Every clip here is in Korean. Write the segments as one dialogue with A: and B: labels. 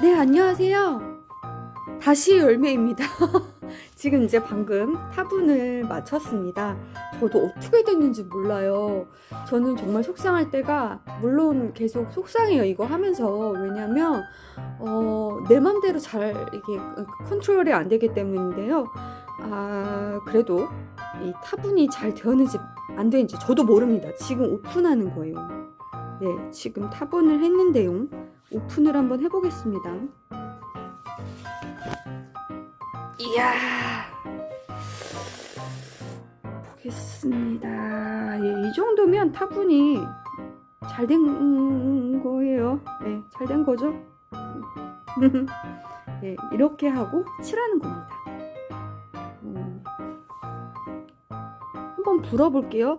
A: 네, 안녕하세요. 다시 열매입니다. 지금 이제 방금 타분을 마쳤습니다. 저도 어떻게 됐는지 몰라요. 저는 정말 속상할 때가, 물론 계속 속상해요. 이거 하면서. 왜냐면, 어, 내 맘대로 잘 이게 컨트롤이 안 되기 때문인데요. 아, 그래도 이 타분이 잘 되었는지 안 되는지 저도 모릅니다. 지금 오픈하는 거예요. 네, 지금 타분을 했는데요. 오픈을 한번 해보겠습니다. 이야, 보겠습니다. 예, 이 정도면 타분이 잘 된 거예요. 네, 잘된 거죠. 예, 이렇게 하고 칠하는 겁니다. 음, 한번 불어볼게요.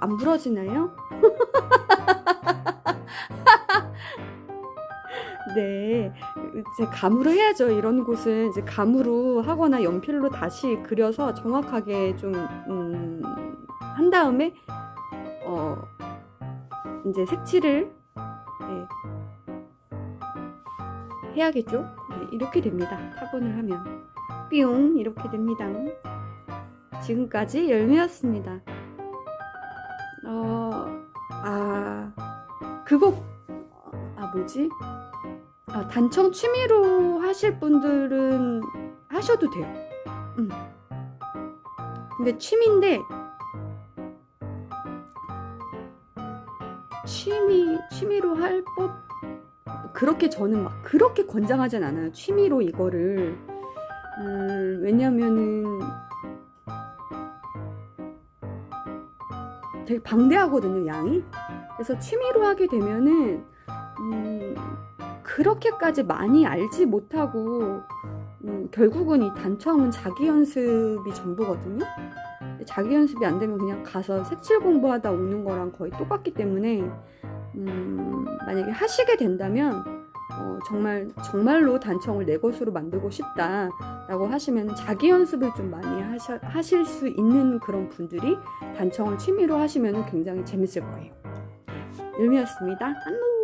A: 안 부러지나요? 네, 이제 감으로 해야죠. 이런 곳은 이제 감으로 하거나 연필로 다시 그려서 정확하게 좀, 음, 한 다음에, 어, 이제 색칠을, 네, 해야겠죠? 네, 이렇게 됩니다. 타본을 하면. 뿅! 이렇게 됩니다. 지금까지 열매였습니다. 어, 아, 그거, 아, 뭐지? 아, 단청 취미로 하실 분들은 하셔도 돼요. 음. 근데 취미인데, 취미, 취미로 할 법, 그렇게 저는 막 그렇게 권장하진 않아요. 취미로 이거를. 음, 왜냐면은, 되게 방대하거든요, 양이. 그래서 취미로 하게 되면은, 음, 그렇게까지 많이 알지 못하고, 음, 결국은 이 단청은 자기 연습이 전부거든요. 자기 연습이 안 되면 그냥 가서 색칠 공부하다 오는 거랑 거의 똑같기 때문에, 음, 만약에 하시게 된다면, 어, 정말, 정말로 단청을 내 것으로 만들고 싶다라고 하시면 자기 연습을 좀 많이 하셔, 하실 수 있는 그런 분들이 단청을 취미로 하시면 굉장히 재밌을 거예요. 열미였습니다. 안녕!